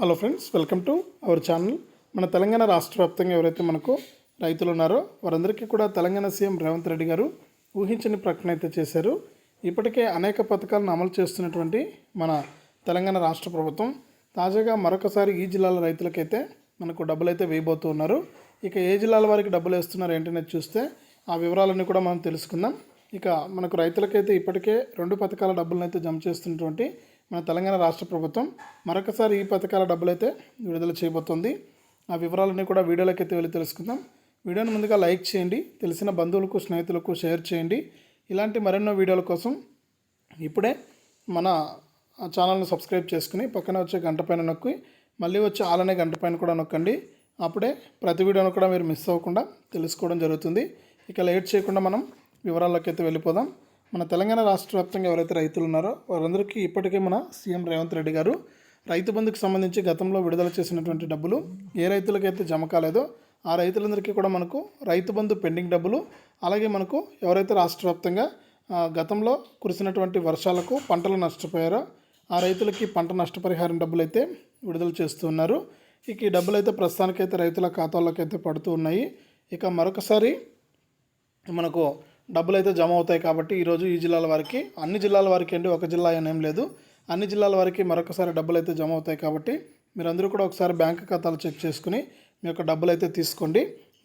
Hello friends welcome to our channel మన తెలంగాణ రాష్ట్ర వ్యాప్తంగా ఎవరైతే మనకు రైతులు ఉన్నారో వారందరికీ కూడా తెలంగాణ సీఎం రేవంత్ రెడ్డి గారు ఊహించని ప్రకటన అయితే చేశారు. ఇప్పటికే అనేక పథకాలను అమలు చేస్తున్నటువంటి మన తెలంగాణ రాష్ట్ర ప్రభుత్వం తాజాగా మరొకసారి ఈ జిల్లాల రైతులకైతే మనకు డబ్బులు అయితే వేయబోతూ ఉన్నారు. ఇక ఏ జిల్లాల వారికి డబ్బులు వేస్తున్నారు ఏంటనేది చూస్తే ఆ వివరాలన్నీ కూడా మనం తెలుసుకుందాం. ఇక మనకు రైతులకైతే ఇప్పటికే రెండు పథకాల డబ్బులను అయితే జమ చేస్తున్నటువంటి మన తెలంగాణ రాష్ట్ర ప్రభుత్వం మరొకసారి ఈ పథకాల డబ్బులైతే విడుదల చేయబోతోంది. ఆ వివరాలన్నీ కూడా వీడియోలోకి అయితే వెళ్ళి తెలుసుకుందాం. వీడియోని ముందుగా లైక్ చేయండి తెలిసిన బంధువులకు స్నేహితులకు షేర్ చేయండి. ఇలాంటి మరెన్నో వీడియోల కోసం ఇప్పుడే మన ఛానల్ని సబ్స్క్రైబ్ చేసుకుని పక్కన వచ్చే గంట పైన నొక్కి మళ్ళీ వచ్చే ఆలనే గంట పైన కూడా నొక్కండి. అప్పుడే ప్రతి వీడియోను కూడా మీరు మిస్ అవ్వకుండా తెలుసుకోవడం జరుగుతుంది. ఇక లేట్ చేయకుండా మనం వివరాల్లోకి అయితే వెళ్ళిపోదాం. మన తెలంగాణ రాష్ట్ర వ్యాప్తంగా ఎవరైతే రైతులు ఉన్నారో వారందరికీ ఇప్పటికే మన సీఎం రేవంత్ రెడ్డి గారు రైతు బంధుకు సంబంధించి గతంలో విడుదల చేసినటువంటి డబ్బులు ఏ రైతులకైతే జమ కాలేదో ఆ రైతులందరికీ కూడా మనకు రైతు బంధు పెండింగ్ డబ్బులు అలాగే మనకు ఎవరైతే రాష్ట్ర వ్యాప్తంగా గతంలో కురిసినటువంటి వర్షాలకు పంటలు నష్టపోయారో ఆ రైతులకి పంట నష్టపరిహారం డబ్బులు అయితే విడుదల చేస్తున్నారు ఇక ఈ డబ్బులు అయితే ప్రస్తుతానికైతే రైతుల ఖాతాల్లోకి అయితే పడుతూ ఉన్నాయి. ఇక మరొకసారి మనకు డబ్బులు అయితే జమ అవుతాయి కాబట్టి ఈరోజు ఈ జిల్లాల వారికి అన్ని జిల్లాల వారికి అండి ఒక జిల్లా అని ఏం లేదు. అన్ని జిల్లాల వారికి మరొకసారి డబ్బులు అయితే జమ అవుతాయి కాబట్టి మీరందరూ కూడా ఒకసారి బ్యాంక్ ఖాతాలు చెక్ చేసుకుని మీ యొక్క డబ్బులు అయితే తీసుకోండి.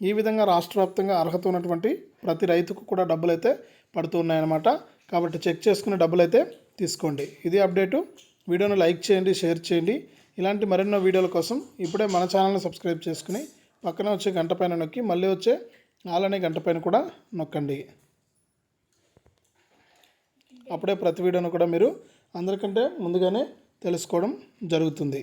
ఈ విధంగా రాష్ట్ర వ్యాప్తంగా అర్హత ఉన్నటువంటి ప్రతి రైతుకు కూడా డబ్బులు అయితే పడుతూ ఉన్నాయన్నమాట. కాబట్టి చెక్ చేసుకుని డబ్బులు అయితే తీసుకోండి. ఇది అప్డేటు. వీడియోను లైక్ చేయండి షేర్ చేయండి. ఇలాంటి మరెన్నో వీడియోల కోసం ఇప్పుడే మన ఛానల్ని సబ్స్క్రైబ్ చేసుకుని పక్కన వచ్చే గంట పైన నొక్కి మళ్ళీ వచ్చే అలానే గంట పైన కూడా నొక్కండి. అప్పుడే ప్రతి వీడియోను కూడా మీరు అందరికంటే ముందుగానే తెలుసుకోవడం జరుగుతుంది.